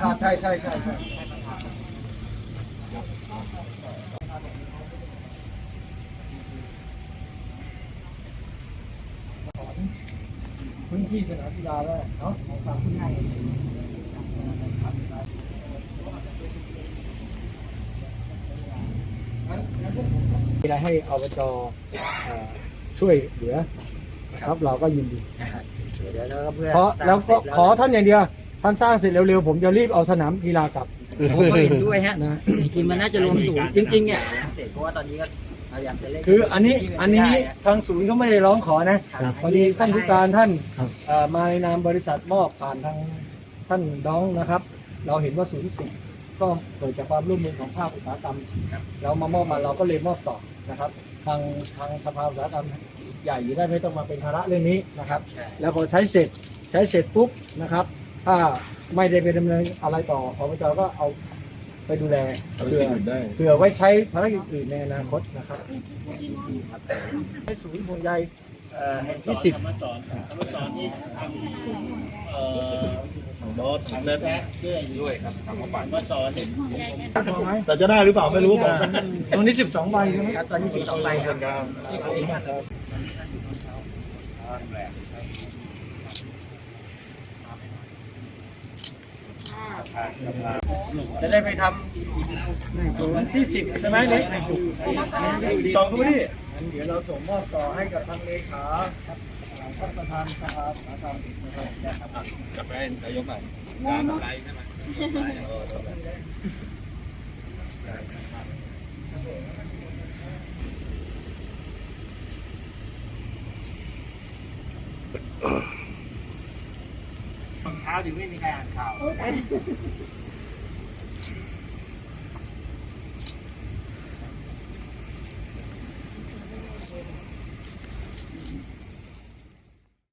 ช่ใช่ใช่ใช่พื้นที่สนามกีฬาแล้วเนาะของความพื้นที่มีอะไรให้อบจเอ่อช่วยเหลือ ครับเราก็ยินดีเพราะแล้วก็ขอท่านอย่างเดียว ท่านสร้างเสร็จเร็วๆผมจะรีบเอาสนามกีฬากลับ ผมก็เห็นด้วยฮะนะจริงๆมันน่าจะรวมศูนย์จริงๆเนี่ยเสร็จเพราะว่าตอนนี้ก็พยายามจะเล่นคืออันนี้อันนี้ทางศูนย์เขาไม่ได้ร้องขอนะพอดีท่านผู้การท่านเอ่อมาในนามบริษัทมอบผ่านทางท่านน้องนะครับ เราเห็นว่าศูนย์สุขก็เกิดจากความร่วมมือของภาคอุตสาหกรรม เรามามอบมาเราก็เลยมอบต่อนะครับ ทางทางสภาอุตสาหกรรมใหญ่อยู่ได้ไม่ต้องมาเป็นภาระเรื่องนี้นะครับ แล้วพอใช้เสร็จใช้เสร็จปุ๊บนะครับ ถ้าไม่ได้ไปดำเนินอะไรต่ออบจก็เอาไปดูแลเพื่อเพื่อไว้ใช้ภารกิจอื่นในอนาคตนะครับให้ศูนย์ห่วงใยเอ่อแห่งที่สิบ ธรรมสอนธรรมสอนนี่ทำเอ่อบอสถังแล้วเสื้อด้วยครับธรรมสอนเนี่ยพอไหมแต่จะได้หรือเปล่าไม่รู้บอกตรงนี้สิบสองใบใช่ไหมครับตอนนี้สิบสองใบครับ จะได้ไปทำที่สิบใช่ไหมเล็กจองเขาไม่ได้เดี๋ยวเราส่งมอบต่อให้กับทางเลขาท่านประธานสภาอุตสาหกรรมนะครับกลับไปนายกหน่อยการอะไรใช่ไหม เช้าถึงไม่มีใครอ่านข่าวเ